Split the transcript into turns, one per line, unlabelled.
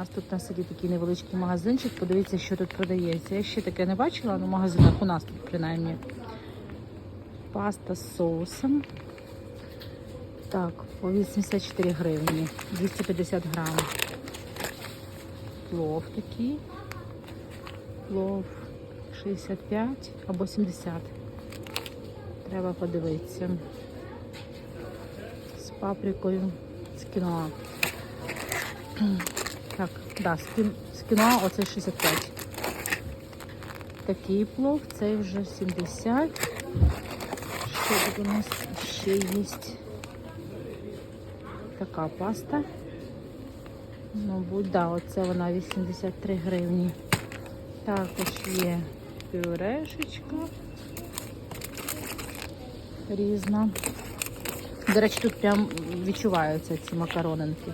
У нас тут нас є такий невеличкий магазинчик. Подивіться, що тут продається. Я ще таке не бачила, але в магазинах у нас тут принаймні. Паста з соусом. Так, по 84 гривні, 250 грам. Плов такий. Плов 65 або 70. Треба подивитися. З паприкою, з кіноа. Так, да, кін, оце 65. Такий плов, цей вже 70. Що тут у нас ще є? Така паста. Мабуть, да, оце вона 83 гривні. Також є пюрешечка різна. До речі, тут прям відчуваються ці макаронинки.